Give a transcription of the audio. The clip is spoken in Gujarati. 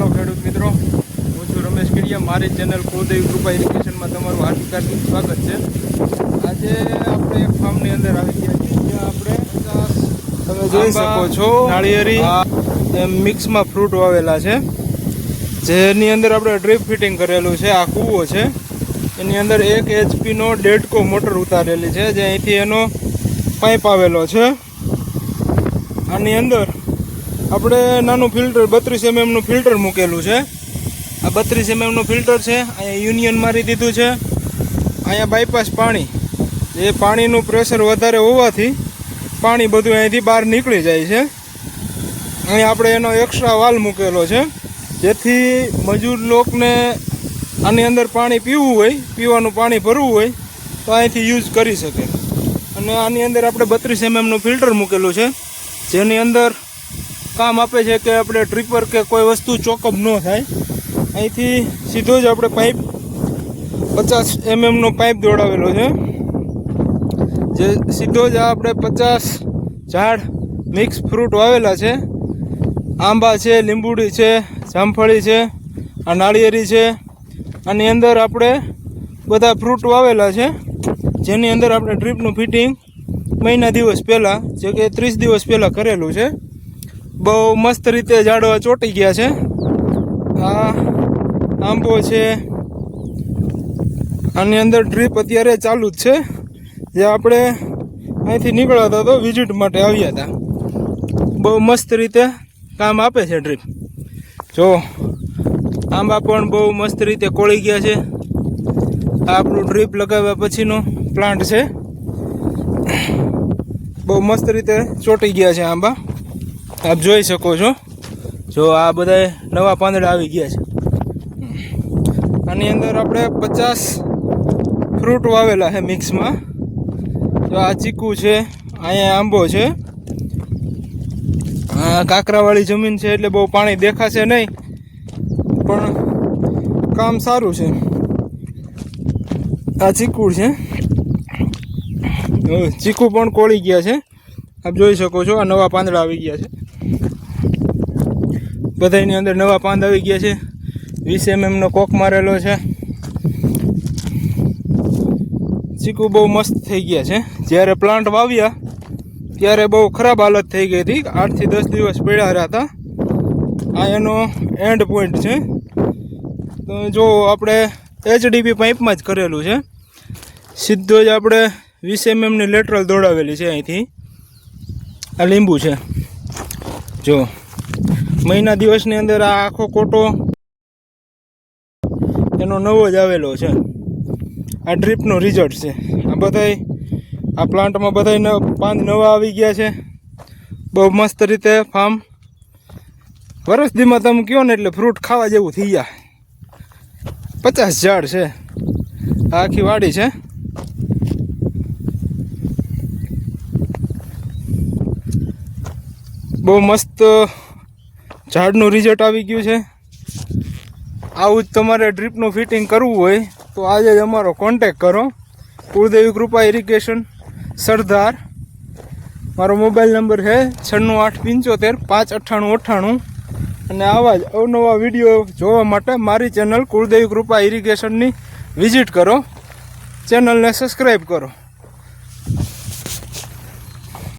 હાલો ખેડૂત મિત્રો હું છું રમેશ કિડિયા. મારી ચેનલ કુલદેવી કૃપા ઇરિગેશનમાં તમારું હાર્દિક હાર્દિક સ્વાગત છે. આજે આપણે એક ફાર્મની અંદર આવી ગયા છીએ જ્યાં આપણે તમે જોઈ શકો છો નાળિયેરી એમ મિક્સમાં ફ્રૂટ વાવેલા છે. જેની અંદર આપણે ડ્રીપ ફિટિંગ કરેલું છે આ કૂવો છે. એની અંદર એક એચપીનો ડેડકો મોટર ઉતારેલી છે જે અહીંથી એનો પાઇપ આવેલો છે. આની અંદર આપણે નાનું ફિલ્ટર, બત્રીસ એમએમનું ફિલ્ટર મૂકેલું છે. આ બત્રીસ એમએમનું ફિલ્ટર છે, અહીંયા યુનિયન મારી દીધું છે. અહીંયા બાયપાસ પાણી. એ પાણીનું પ્રેશર વધારે હોવાથી પાણી બધું અહીંથી બહાર નીકળી જાય છે. અહીંયા આપણે એનો એક્સ્ટ્રા વાલ મૂકેલો છે, જેથી મજૂર લોકને આની અંદર પાણી પીવું હોય, પીવાનું પાણી ભરવું હોય, તો અહીંથી યુઝ કરી શકે. અને આની અંદર આપણે બત્રીસ એમએમનું ફિલ્ટર મૂકેલું છે, જેની અંદર કામ આપે છે કે આપણે ટ્રીપર કે કોઈ વસ્તુ ચોકઅપ ન થાય. અહીંથી સીધો જ આપણે પાઇપ પચાસ એમએમનો પાઇપ દોડાવેલો છે. જે સીધો જ આપણે પચાસ ઝાડ મિક્સ ફ્રૂટ વાવેલા છે. આંબા છે, લીંબુડી છે, જામફળી છે, આ નાળિયેરી છે. આની અંદર આપણે બધા ફ્રૂટ વાવેલા છે. જેની અંદર આપણે ટ્રીપનું ફિટિંગ મહિના દિવસ પહેલાં, જે કે ત્રીસ દિવસ પહેલાં કરેલું છે. બહુ મસ્ત રીતે ઝાડવા ચોંટી ગયા છે. આ આંબો છે. આની અંદર ડ્રીપ અત્યારે ચાલુ જ છે. જે આપણે અહીંથી નીકળ્યા હતા તો વિઝિટ માટે આવ્યા હતા. બહુ મસ્ત રીતે કામ આપે છે ડ્રીપ જો, આંબા પણ બહુ મસ્ત રીતે કોળી ગયા છે. આ આપણું ડ્રીપ લગાવ્યા પછીનો પ્લાન્ટ છે. બહુ મસ્ત રીતે ચોંટી ગયા છે આંબા. આપ જોઈ શકો છો. જો આ બધા નવા પાંદડા આવી ગયા છે. આની અંદર આપણે પચાસ ફ્રૂટ વાવેલા છે મિક્સમાં. જો આ ચીકુ છે, અહીંયા આંબો છે. આ કાંકરાવાળી જમીન છે એટલે બહુ પાણી દેખાશે નહીં, પણ કામ સારું છે. આ ચીકુ છે. ચીકુ પણ કોળી ગયા છે. આપ જોઈ શકો છો, આ નવા પાંદડા આવી ગયા છે. બધાની અંદર નવા પાંદ આવી ગયા છે. વીસ એમએમનો કોક મારેલો છે. ચીકુ બહુ મસ્ત થઈ ગયા છે. જ્યારે પ્લાન્ટ વાવ્યા, ત્યારે બહુ ખરાબ હાલત થઈ ગઈ હતી. આઠથી દસ દિવસ પડ્યા રહ્યા હતા આ એનો એન્ડ પોઈન્ટ છે. તો જો આપણે એચડીપી પાઇપમાં જ કરેલું છે. સીધો જ આપણે વીસ એમએમની લેટરલ દોડાવેલી છે અહીંથી. આ લીંબુ છે. જો, મહિના દિવસની અંદર આ આખો કોટો એનો નવો જ આવેલો છે. આ ડ્રીપનો રિઝલ્ટ છે. આ બધાય, આ પ્લાન્ટમાં બધાય પાંદ નવા આવી ગયા છે. બહુ મસ્ત રીતે ફાર્મ વરસ દીમાં તમે કહો ને એટલે ફ્રૂટ ખાવા જેવું થઈ ગયા. પચાસ ઝાડ છે. આખી વાડી છે. બહુ મસ્ત ઝાડનું રિઝલ્ટ આવી ગયું છે. આવું જ તમારે ડ્રીપનું ફિટિંગ કરવું હોય તો આજે જ અમારો કોન્ટેક કરો. કુળદેવી કૃપા ઇરિગેશન સરદાર. મારો મોબાઈલ નંબર છે છન્નું આઠ પંચોતેર પાંચ અઠ્ઠાણું અઠ્ઠાણું. અને આવા જ અવનવા વીડિયો જોવા માટે મારી ચેનલ કુળદેવી કૃપા ઇરિગેશનની વિઝિટ કરો. ચેનલને સબસ્ક્રાઈબ કરો.